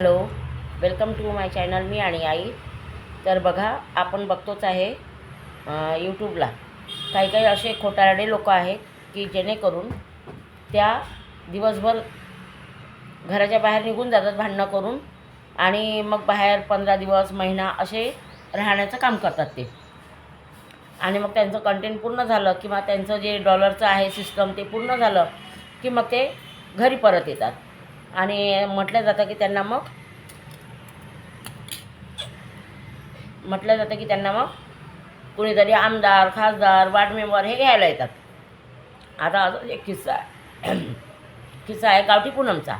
Hello welcome to my channel मी आणि आई. तर बघा आपण बघतोच आहे यूट्यूबला काही काही असे खोटारडे लोक आहेत की जेणेकरून त्या दिवसभर घराच्या बाहेर निघून जातात भांडणं करून आणि मग बाहेर पंधरा दिवस महिना असे राहण्याचं काम करतात ते. आणि मग त्यांचं कंटेंट पूर्ण झालं किंवा त्यांचं जे डॉलरचं आहे सिस्टम ते पूर्ण झालं की मग ते घरी परत येतात. आणि म्हटलं जातं की त्यांना मग म्हटलं जातं की त्यांना मग कुणीतरी आमदार खासदार वार्ड मेंबर हे घ्यायला येतात. आता अजून एक किस्सा आहे. किस्सा आहे गावठी पूनमचा.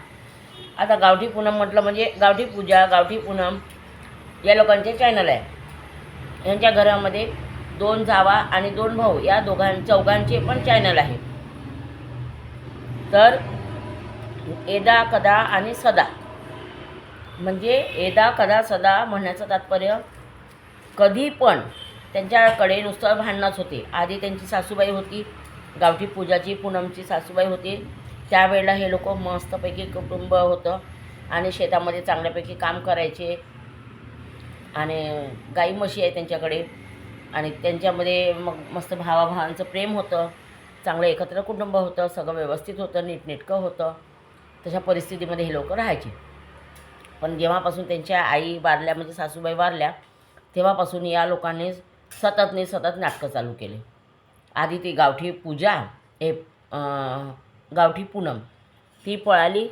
आता गावठी पूनम म्हटलं म्हणजे गावठी पूजा गावठी पूनम या लोकांचे चॅनल आहे. यांच्या घरामध्ये दोन जावा आणि दोन भाऊ या दोघां चौघांचे पण चॅनल आहे. तर एदा कदा आणि सदा. म्हणजे एदा कदा सदा म्हणण्याचं तात्पर्य कधी पण त्यांच्याकडे नुसतं भांडणंच होते. आधी त्यांची सासूबाई होती गावठी पूजाची पूनमची सासूबाई होती. त्यावेळेला हे लोक मस्तपैकी कुटुंब होतं आणि शेतामध्ये चांगल्यापैकी काम करायचे. आणि गाई म्हशी आहे त्यांच्याकडे. आणि त्यांच्यामध्ये मग मस्त भावाभावांचं प्रेम होतं. चांगलं एकत्र कुटुंब होतं सगळं व्यवस्थित होतं नीटनेटकं होतं. तशा परिस्थितीमध्ये हे लोक राहायचे. पण जेव्हापासून त्यांच्या आई वारल्या म्हणजे सासूबाई वारल्या तेव्हापासून या लोकांनी सततने सतत नाटकं चालू केले. आधी ती गावठी पूजा हे गावठी पूनम ती पळाली.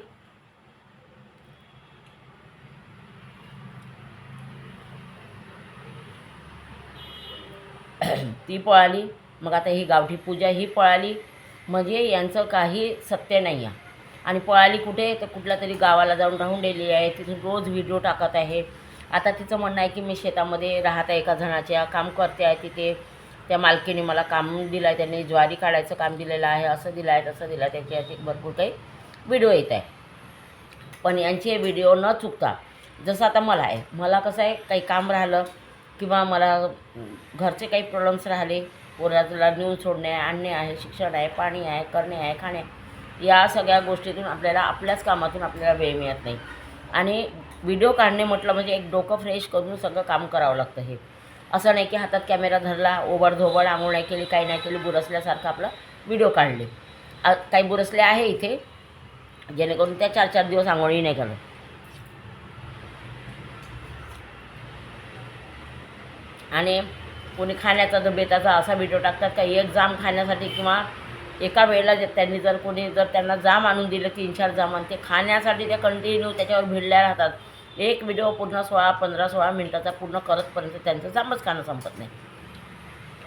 ती पळाली. मग आता ही गावठी पूजा ही पळाली. म्हणजे यांचं काही सत्य नाही आहे आणि पळाली कुठे? तर कुठल्या तरी गावाला जाऊन राहून गेली आहे. तिथून रोज व्हिडिओ टाकत आहे. आता तिचं म्हणणं आहे की मी शेतामध्ये राहत आहे एका जणाच्या काम करते आहे तिथे. त्या मालकीने मला काम दिलं आहे त्यांनी ज्वारी काढायचं काम दिलेलं आहे असं दिलं आहे तसं दिलं आहे त्याचे भरपूर काही व्हिडिओ येत आहे. पण यांचे व्हिडिओ न चुकता जसं आता मला आहे मला कसं आहे काही काम राहिलं किंवा मला घरचे काही प्रॉब्लेम्स राहिले पोराला नेऊन सोडणे आणणे आहे शिक्षण आहे पाणी आहे करणे आहे खाणे आहे. या सगळ्या गोष्टीतून आपल्याला आपल्याच कामातून आपल्याला वेळ मिळत नाही. आणि व्हिडिओ काढणे म्हटलं म्हणजे एक डोकं फ्रेश करून सगळं काम करावं लागतं हे. असं नाही की हातात कॅमेरा धरला ओबडधोबड आंघोळ नाही केली काही नाही केली बुरसल्यासारखं आपलं व्हिडिओ काढले. काही बुरसले आहे इथे जेणेकरून त्या चार चार दिवस आंघोळी नाही करत. आणि कोणी खाण्याचा जर बेताचा असा व्हिडिओ टाकतात का एक जाम खाण्यासाठी किंवा एका वेळेला जे त्यांनी जर कोणी जर त्यांना जाम आणून दिलं तीन चार जाम आणि ते खाण्यासाठी ते कंटिन्यू त्याच्यावर भिडल्या राहतात. एक व्हिडिओ पूर्ण सोळा पंधरा सोळा मिनटाचा पूर्ण करतपर्यंत त्यांचं जामच खाणं संपत नाही.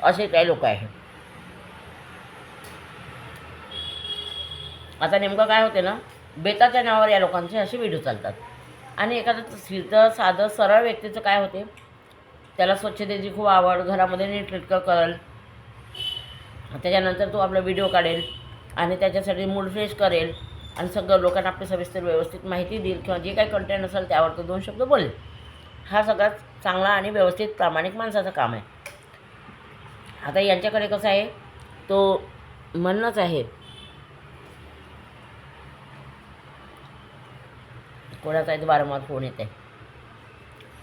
असे काही लोक आहेत. आता नेमकं काय होते ना बेताच्या नावावर या लोकांचे असे व्हिडिओ चालतात. आणि एखादं सिधं साधं सरळ व्यक्तीचं काय होते? त्याला स्वच्छतेची खूप आवड घरामध्ये नीटनेटकं करेल त्याच्यानंतर तो आपला व्हिडिओ काढेल आणि त्याच्यासाठी मूड फ्रेश करेल आणि सगळं लोकांना आपली सविस्तर व्यवस्थित माहिती देईल किंवा जे काही कंटेंट असेल त्यावर तो दोन शब्द बोलेल. हा सगळ्यात चांगला आणि व्यवस्थित प्रामाणिक माणसाचं काम आहे. आता यांच्याकडे कसं आहे तो म्हणणंच आहे. कोणाचा आहे वारंवार फोन येत आहे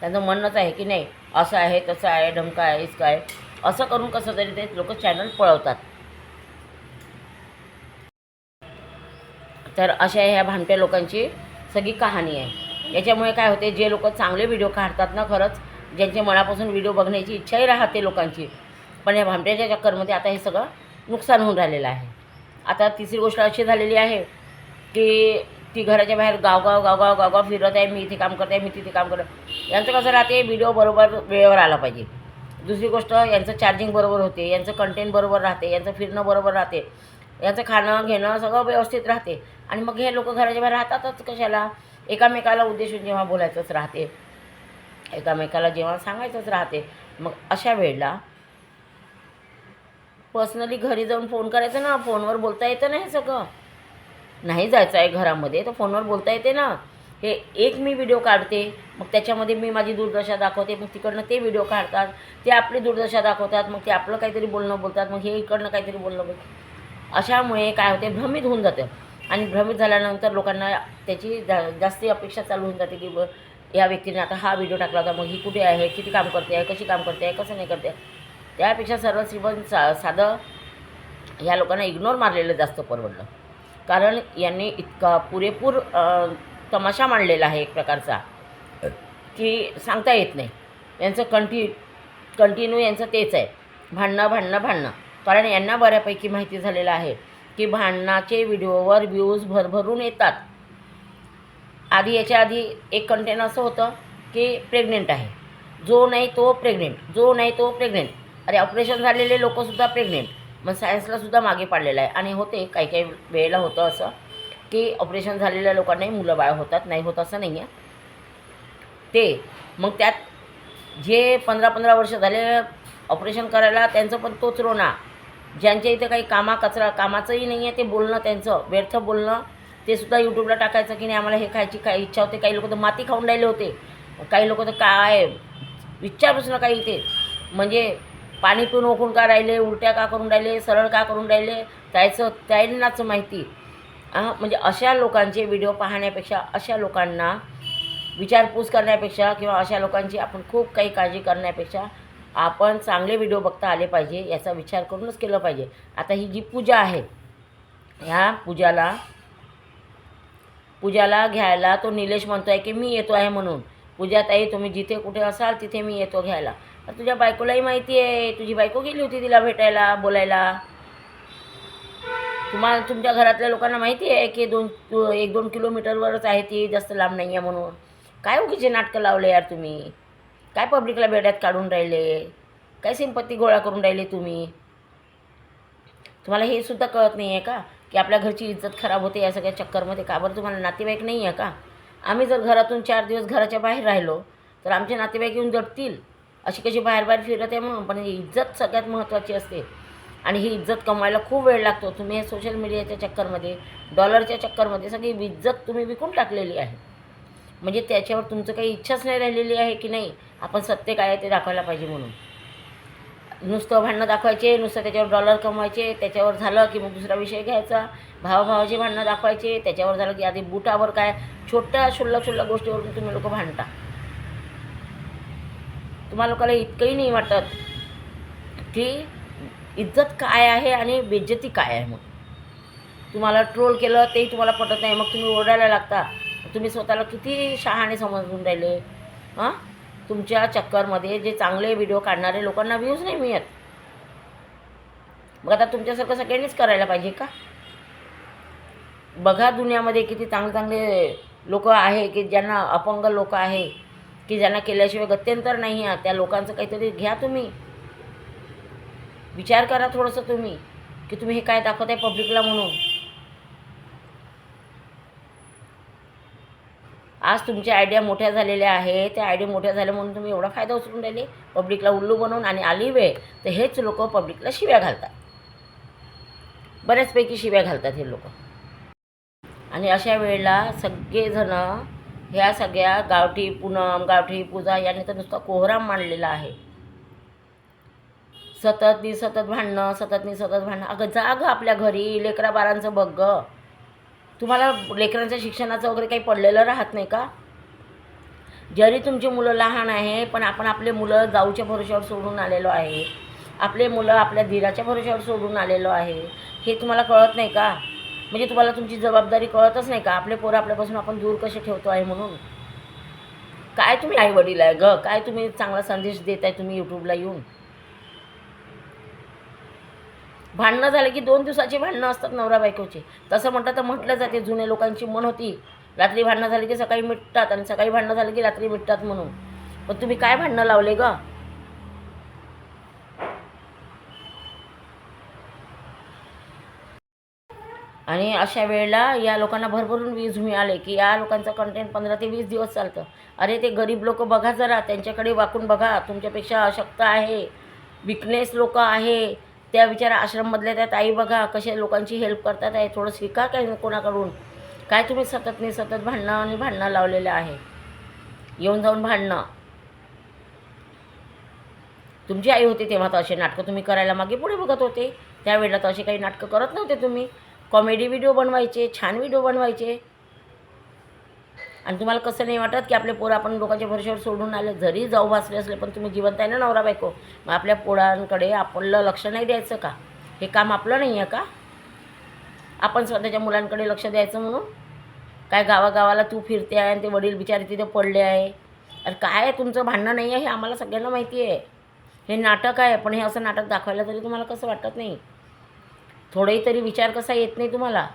त्यांचं म्हणणंच आहे की नाही असं आहे तसं आहे ढमका आहे इसका आहे. असं करून कसं तरी ते लोक चॅनल पळवतात. तर अशा ह्या भामट्या लोकांची सगळी कहाणी आहे. याच्यामुळे काय होते जे लोक चांगले व्हिडिओ काढतात ना खरंच ज्यांच्या मनापासून व्हिडिओ बघण्याची इच्छाही राहते लोकांची पण या भामट्याच्या चक्करमध्ये आता हे सगळं नुकसान होऊन राहिलेलं आहे. आता तिसरी गोष्ट अशी झालेली आहे की ती घराच्या बाहेर गावगाव गावगाव गावगाव फिरत आहे मी इथे काम करते आहे मी तिथे काम करत यांचं कसं राहते व्हिडिओ बरोबर वेळेवर आला पाहिजे. दुसरी गोष्ट यांचं चार्जिंग बरोबर होते यांचं कंटेंट बरोबर राहते यांचं फिरणं बरोबर राहते यांचं खाणं घेणं सगळं व्यवस्थित राहते. आणि मग हे लोक घराच्या बाहेर राहतातच कशाला? एकामेकाला उद्देशून जेव्हा बोलायचंच राहते एकामेकाला जेव्हा सांगायचंच राहते मग अशा वेळेला पर्सनली घरी जाऊन फोन करायचं ना फोनवर बोलता येतं ना हे सगळं. नाही जायचं आहे घरामध्ये तर फोनवर बोलता येते ना. हे एक मी व्हिडिओ काढते मग त्याच्यामध्ये मी माझी दुर्दशा दाखवते मग तिकडनं ते व्हिडिओ काढतात ते आपली दुर्दशा दाखवतात मग ते आपलं काहीतरी बोलणं बोलतात मग हे इकडनं काहीतरी बोलणं बोलतात. अशामुळे काय होते भ्रमित होऊन जातं. आणि भ्रमित झाल्यानंतर लोकांना त्याची जा जास्ती अपेक्षा चालू होऊन जाते की या व्यक्तीने आता हा व्हिडिओ टाकला होता मग ही कुठे आहे किती काम करते आहे कशी काम करते आहे कसं नाही करते त्यापेक्षा सर्व श्रीमंत सा साधं ह्या लोकांना इग्नोर मारलेलं जास्त परवडलं. कारण यांनी इतका पुरेपूर तमाशा मांडलेला आहे एक प्रकारचा. की सांगता येत नाही. यांचं कंटि कंटिन्यू यांचं तेच आहे. भांडणं भांडणं भांडणं. कारण यांना बऱ्यापैकी माहिती झालेलं आहे की भांडणाचे व्हिडिओवर व्ह्यूज भरभरून येतात. आधी याच्या आधी एक कंटेन असं होतं की प्रेग्नेंट आहे. जो नाही तो प्रेग्नेंट जो नाही तो प्रेग्नेंट अरे ऑपरेशन झालेले लोकसुद्धा प्रेग्नेंट मग सायन्सला सुद्धा मागे पाडलेलं आहे. आणि होते काही काही वेळेला होतं असं. की ऑपरेशन झालेल्या लोकांनाही मुलं बाळ होतात. नाही होत असं नाही आहे ते मग त्यात जे पंधरा पंधरा वर्ष झाले ऑपरेशन करायला त्यांचं पण तोच रोना. ज्यांच्या इथे काही कामा कचरा कामाचंही नाही आहे ते बोलणं त्यांचं. व्यर्थ बोलणं. ते सुद्धा यूट्यूबला टाकायचं की नाही आम्हाला हे खायची काय इच्छा होते. काही लोक तर माती खाऊन राहिले होते. काही लोक तर काय विचारूच नका इथे. म्हणजे पाणी पिऊन ओकून का राहिले उलट्या का करून राहिले सरळ का करून राहिले त्याचं त्यांनाच माहिती. म्हणजे अशा लोकांचे व्हिडिओ पाहण्यापेक्षा अशा लोकांना विचारपूस करण्यापेक्षा किंवा अशा लोकांची आपण खूप काही काळजी करण्यापेक्षा आपण चांगले व्हिडिओ बघता आले पाहिजे याचा विचार करूनच केलं पाहिजे. आता ही जी पूजा आहे ह्या पूजाला पूजाला घ्यायला तो निलेश म्हणतो आहे की मी येतो आहे म्हणून. पूजा ताई तुम्ही जिथे कुठे असाल तिथे मी येतो घ्यायला. तुझ्या बायकोलाही माहिती आहे तुझी बायको गेली होती तिला भेटायला बोलायला. तुम्हाला तुमच्या घरातल्या लोकांना माहिती आहे की दोन एक दोन किलोमीटरवरच आहे ती जास्त लांब नाही आहे म्हणून. काय उगीचे नाटकं लावले यार तुम्ही? काय पब्लिकला बेड्यात काढून राहिले? काय सिंपत्ती गोळा करून राहिले तुम्ही? तुम्हाला हे सुद्धा कळत नाही आहे का की आपल्या घरची इज्जत खराब होते या सगळ्या चक्करमध्ये? का बरं तुम्हाला नातेवाईक नाही आहे का? आम्ही जर घरातून चार दिवस घराच्या बाहेर राहिलो तर आमचे नातेवाईक येऊन जडतील. अशी कशी बाहेर बाहेर फिरत आहे म्हणून पण इज्जत सगळ्यात महत्त्वाची असते. आणि ही इज्जत कमवायला खूप वेळ लागतो. तुम्ही हे सोशल मीडियाच्या चक्करमध्ये डॉलरच्या चक्करमध्ये सगळी इज्जत तुम्ही विकून टाकलेली आहे. म्हणजे त्याच्यावर तुमचं काही इच्छाच नाही राहिलेली आहे की नाही? आपण सत्य काय आहे ते दाखवायला पाहिजे म्हणून. नुसतं भांडणं दाखवायचे नुसतं त्याच्यावर डॉलर कमवायचे त्याच्यावर झालं की मग दुसरा विषय घ्यायचा. भावाभावाचे भांडणं दाखवायचे त्याच्यावर झालं की आधी बुटावर काय छोट्या शुल्लक शुल्लक गोष्टीवरून तुम्ही लोक भांडता. तुम्हाला लोकांना इतकंही नाही वाटत की इज्जत काय आहे आणि बेज्जती काय आहे मग? तुम्हाला ट्रोल केलं तेही तुम्हाला पटत नाही. मग तुम्ही ओरडायला लागता. तुम्ही स्वतःला किती शहाणे समजून राहिले? हां? तुमच्या चक्करमध्ये जे चांगले व्हिडिओ काढणारे लोकांना व्ह्यूज नाही मिळत. मग आता तुमच्यासारखं सगळ्यांनीच करायला पाहिजे का? बघा दुनियामध्ये किती चांगले चांगले लोक आहे की ज्यांना अपंग लोक आहे की ज्यांना केल्याशिवाय गत्यंतर नाही आहे. त्या लोकांचं काहीतरी घ्या तुम्ही. विचार करा थोडंसं तुम्ही की तुम्ही हे काय दाखवत आहे पब्लिकला म्हणून. आज तुमच्या आयडिया मोठ्या झालेल्या आहे त्या आयडिया मोठ्या झाल्या म्हणून तुम्ही एवढा फायदा उचलून राहिले. पब्लिकला उल्लू बनवून आणि आली वेळ तर हेच लोक पब्लिकला शिव्या घालतात. बऱ्याचपैकी शिव्या घालतात हे लोक. आणि अशा वेळेला सगळेजणं ह्या सगळ्या गावठी पूनम गावठी पूजा याने तर नुसता कोहराम मांडलेला आहे. सतत नी सतत भांडणं सतत नी सतत भांडणं. अगं जा गं आपल्या घरी लेकरा बारांचं बघ गं. तुम्हाला लेकरांच्या शिक्षणाचं वगैरे काही पडलेलं राहत नाही का? जरी तुमची मुलं लहान आहे पण आपण आपले मुलं जाऊच्या भरोश्यावर सोडून आलेलो आहे. आपले मुलं आपल्या धीराच्या भरोश्यावर सोडून आलेलो आहे. हे तुम्हाला कळत नाही का? म्हणजे तुम्हाला तुमची जबाबदारी कळतच नाही का? आपले पोरं आपल्यापासून आपण दूर कसे ठेवतो आहे म्हणून? काय तुम्ही आई वडील आहे ग? काय तुम्ही चांगला संदेश देत आहे तुम्ही यूट्यूबला येऊन? भांडणं झालं की दोन दिवसाची भांडणं असतात नवरा बायकोची. तसं म्हटलं तर म्हटलं जाते जुने लोकांची मन होती. रात्री भांडणं झाली की सकाळी मिटतात आणि सकाळी भांडणं झाली की रात्री मिटतात म्हणून. पण तुम्ही काय भांडणं लावले ग? आणि अशा वेळेला या लोकांना भरभरून वीज मिळाले की या लोकांचं कंटेंट पंधरा ते वीस दिवस चालतं. अरे ते गरीब लोक बघा जरा त्यांच्याकडे वाकून बघा तुमच्यापेक्षा अशक्त आहे विकनेस लोक आहे. त्या बिचारा आश्रममधल्या त्या ताई बघा कशा लोकांची हेल्प करतात आहे थोडं शिका काय कोणाकडून. काय तुम्ही सतत नाही सतत भांडणं आणि भांडणं लावलेलं आहे? येऊन जाऊन भांडणं. तुमची आई होती तेव्हा तर असे नाटकं तुम्ही करायला मागे पुढे बघत होते. त्यावेळेला तर असे काही नाटकं करत नव्हते तुम्ही. कॉमेडी व्हिडिओ बनवायचे छान व्हिडिओ बनवायचे. आणि तुम्हाला कसं नाही वाटत की आपले पोरं आपण लोकांच्या भरशावर सोडून आले जरी जाऊ भासले असले पण तुम्ही जिवंत आहे ना नवरा बायको? मग आपल्या पोरांकडे आपलं लक्ष नाही द्यायचं का? हे काम आपलं नाही आहे का? आपण स्वतःच्या मुलांकडे लक्ष द्यायचं म्हणून? काय गावागावाला तू फिरते आहे आणि ते वडील बिचारे तिथे पडले आहे? अरे काय तुमचं भांडणं नाही आहे हे आम्हाला सगळ्यांना माहिती आहे. हे नाटक आहे पण हे असं नाटक दाखवायला तरी तुम्हाला कसं वाटत नाही? थोडंही तरी विचार कसा येत नाही तुम्हाला?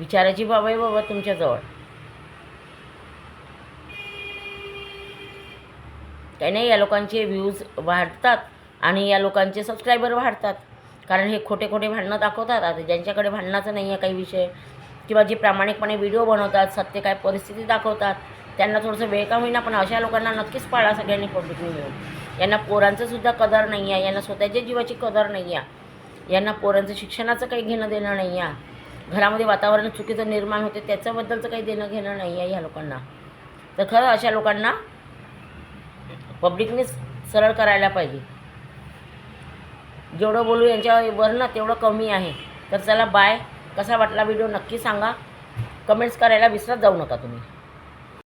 विचाराची बाब आहे बाबा तुमच्याजवळ. काही नाही या लोकांचे व्ह्यूज वाढतात आणि या लोकांचे सबस्क्रायबर वाढतात. कारण हे खोटे खोटे भांडणं दाखवतात. आता ज्यांच्याकडे भांडणाचं नाही आहे काही विषय किंवा जे प्रामाणिकपणे व्हिडिओ बनवतात सत्य काय परिस्थिती दाखवतात त्यांना थोडंसं वेळ का होईना पण अशा लोकांना नक्कीच पाळा सगळ्यांनी पब्लिकने मिळून. यांना पोरांचं सुद्धा कदर नाही आहे यांना स्वतःच्या जीवाची कदर नाही आहे यांना पोरांचं शिक्षणाचं काही घेणं देणं नाही आहे घरामध्ये वातावरण चुकीचं निर्माण होते त्याच्याबद्दलचं काही देणं घेणं नाही आहे ह्या लोकांना. तर खरं अशा लोकांना पब्लिकने सरळ करायला पाहिजे. जेवढं बोलू यांच्यावर ना तेवढं कमी आहे. तर चला बाय कसा वाटला व्हिडिओ नक्की सांगा. कमेंट्स करायला विसरत जाऊ नका तुम्ही.